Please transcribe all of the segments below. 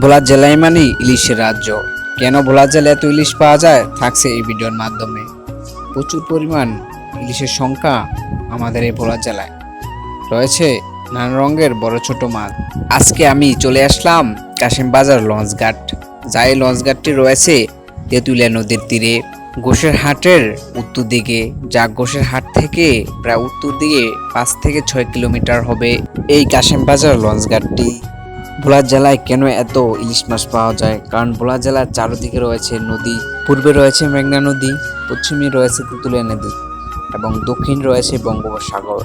ভোলা জেলায় মানে ইলিশের রাজ্য। কেন ভোলা জেলায় এত ইলিশ পাওয়া যায়? থাকছে এই ভিডিওর মাধ্যমে। প্রচুর পরিমাণ ইলিশের সংখ্যা আমাদের এই ভোলা জেলায়। রয়েছে নানা রঙের বড় ছোট মাছ। আজকে আমি চলে আসলাম কাশিম বাজার লঞ্চ ঘাট যাই লঞ্চ ঘাটটি রয়েছে তেঁতুলিয়া নদীর তীরে। গোসের হাটের উত্তর দিকে। যা গোসের হাট থেকে প্রায় উত্তর দিকে পাঁচ থেকে ছয় কিলোমিটার হবে এই কাশিম বাজার লঞ্চ ঘাটটি ভোলা জেলায় কেন এত ইলিশ মাছ পাওয়া যায়? কারণ ভোলা জেলার চারদিকে রয়েছে নদী, পূর্বে রয়েছে মেঘনা নদী, পশ্চিমে রয়েছে তেঁতুলিয়া নদী এবং দক্ষিণ রয়েছে বঙ্গোপসাগর,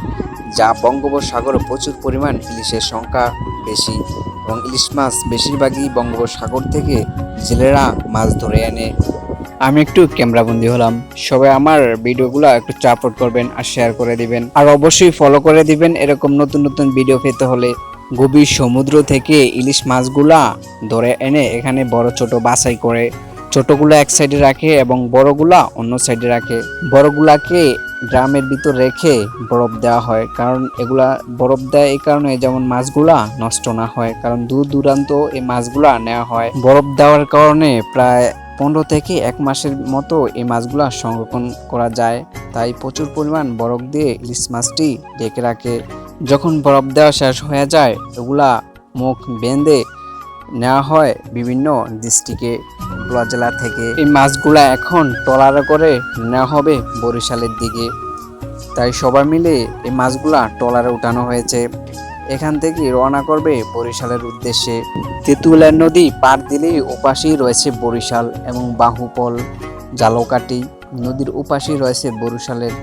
যা বঙ্গোপসাগরে প্রচুর পরিমাণ ইলিশের সংখ্যা বেশি এবং ইলিশ মাছ বেশিরভাগই বঙ্গোপসাগর থেকে জেলেরা মাছ ধরে এনে আমি একটু ক্যামেরাবন্দি হলাম। সবাই আমার ভিডিওগুলো একটু সাপোর্ট করবেন আর শেয়ার করে দিবেন। আর অবশ্যই ফলো করে দিবেন এরকম নতুন নতুন ভিডিও পেতে হলে। গভীর সমুদ্র থেকে ইলিশ মাছগুলা ধরে এনে এখানে বড় ছোট বাছাই করে। ছোটগুলো এক সাইডে রাখে এবং বড়গুলা অন্য সাইডে রাখে। বড়গুলাকে ড্রামের ভিতর রেখে বরফ দেওয়া হয়, কারণ এগুলা বরফ দেয় এই কারণে যেমন মাছগুলা নষ্ট না হয়, কারণ দূর দূরান্ত এই মাছগুলা নেওয়া হয়। বরফ দেওয়ার কারণে প্রায় পনেরো থেকে এক মাসের মতো এই মাছগুলা সংরক্ষণ করা যায়। তাই প্রচুর পরিমাণ বরফ দিয়ে ইলিশ মাছটি ডেকে রাখে। যখন বরফ দেওয়া শেষ হয়ে যায়, এগুলা মুখ বেঁধে নেওয়া হয় বিভিন্ন ডিস্ট্রিক্টে ভোলা জেলা থেকে। এই মাছগুলা এখন ট্রলারে করে নেওয়া হবে বরিশালের দিকে। তাই সবাই মিলে এই মাছগুলা ট্রলারে উঠানো হয়েছে। এখান থেকে রওনা করবে বরিশালের উদ্দেশ্যে। তেঁতুলিয়া নদী পার দিলেই ওপাশেই রয়েছে বরিশাল এবং বাহুপল জালকাটি নদীর ওপাশেই রয়েছে বরিশালের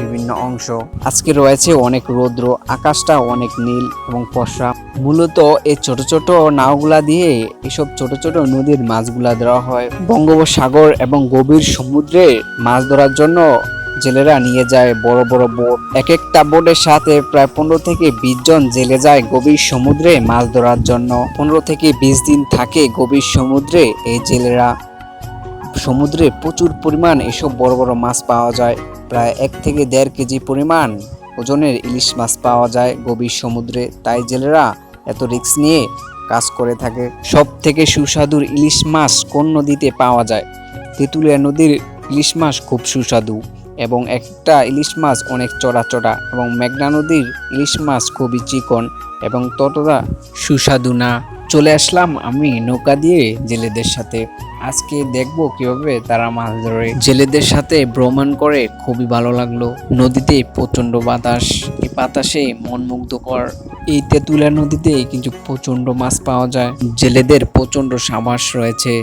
বিভিন্ন অংশ। আজকে রয়েছে অনেক রৌদ্র, আকাশটা অনেক নীল এবং পশা মূলত এই ছোট ছোট নাওগুলা দিয়ে এসব ছোট ছোট নদীর মাছগুলা ধরা হয়। বঙ্গোপসাগর এবং গভীর সমুদ্রে মাছ ধরার জন্য জেলেরা নিয়ে যায় বড় বড় বোট। এক একটা বোটের সাথে প্রায় পনেরো থেকে বিশ জন জেলে যায় গভীর সমুদ্রে মাছ ধরার জন্য। পনেরো থেকে বিশ দিন থাকে গভীর সমুদ্রে এই জেলেরা। সমুদ্রে প্রচুর পরিমাণ এসব বড় বড় মাছ পাওয়া যায়। প্রায় এক থেকে দেড় কেজি পরিমাণ ওজনের ইলিশ মাছ পাওয়া যায় গভীর সমুদ্রে। তাই জেলেরা এত রিক্স নিয়ে কাজ করে থাকে। সব থেকে সুস্বাদুর ইলিশ মাছ কোন নদীতে পাওয়া যায়? তেঁতুলিয়া নদীর ইলিশ মাছ খুব সুস্বাদু এবং একটা ইলিশ মাছ অনেক চড়া চড়া এবং মেঘনা নদীর ইলিশ মাছ খুবই চিকন এবং ততটা সুস্বাদু না। চলে আসলাম আমি নৌকা দিয়ে জেলেদের সাথে। আজকে দেখব কীভাবে তারা মাছ ধরে। জেলেদের সাথে ভ্রমণ করে খুবই ভালো লাগল। নদীতে প্রচণ্ড বাতাস, এই বাতাসে মন মুগ্ধকর এই তেতুলা নদীতে কিন্তু প্রচণ্ড মাছ পাওয়া যায়। জেলেদের প্রচণ্ড সাবাস রয়েছে।